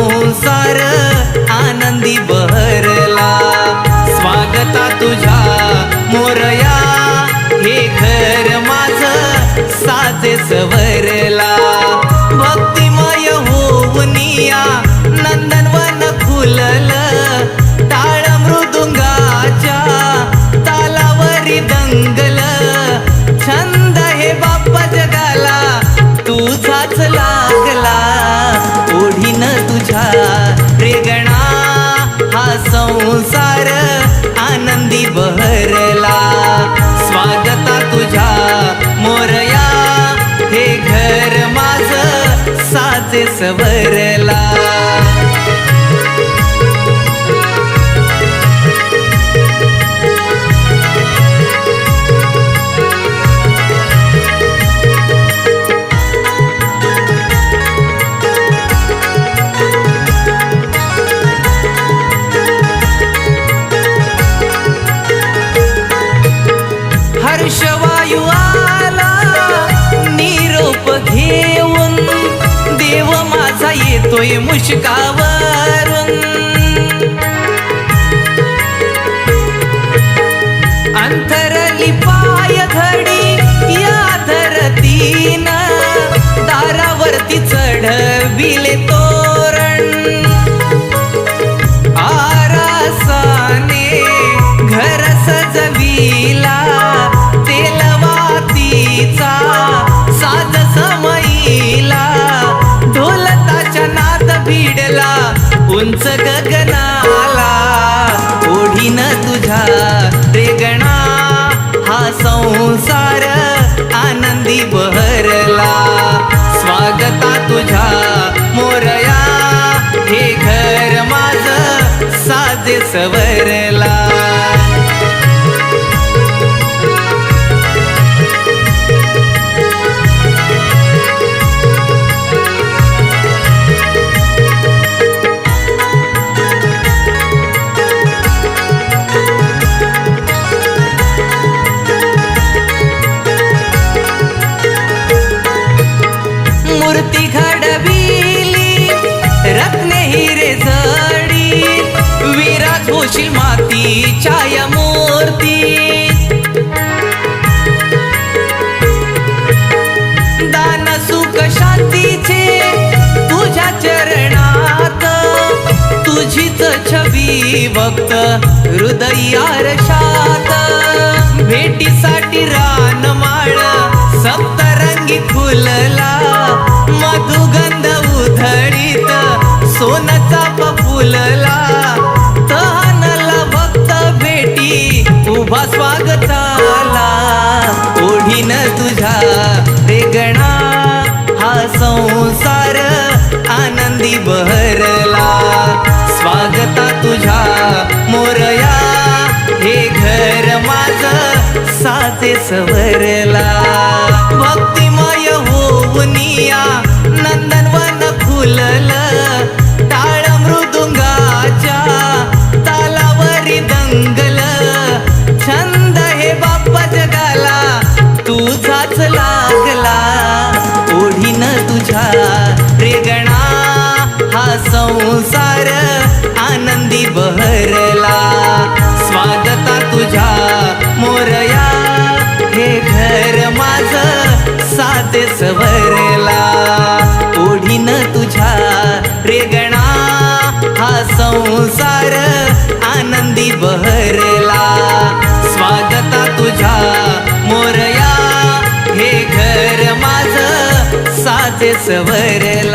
संसार आनंदी बहरला स्वागता तुझ्या मोरया. हे घर माझ साजे सवरला. भक्तिमय होवनिया नंदनवन फुलल. टाळ मृदुंगाच्या तालावरी दंगल. छंद हे बाप्पा जगाला. तू ला घेऊन देव माझा येतोय मुशकावर. आला ओढीन तुझ्या रेगणा हा संसार आनंदी बह भक्त भक्त हृदयारशात. भेटीसाठी रानमाळ सप्तरंगी फुलला. सवरला. भक्तिमय होवनिया नंदनवन फुललं. टाळ मृदुंगाच्या तालावरी दंगल. छंद हे बाप्पा जगाला तुझाच लागला. ओढीन तुझ्या रेगणा हा संसार सवरला ओढीन तुझ्या रेगणा हा संसार आनंदी बहरला. स्वागता तुझ्या मोरया. हे घर माझ साचे सवरला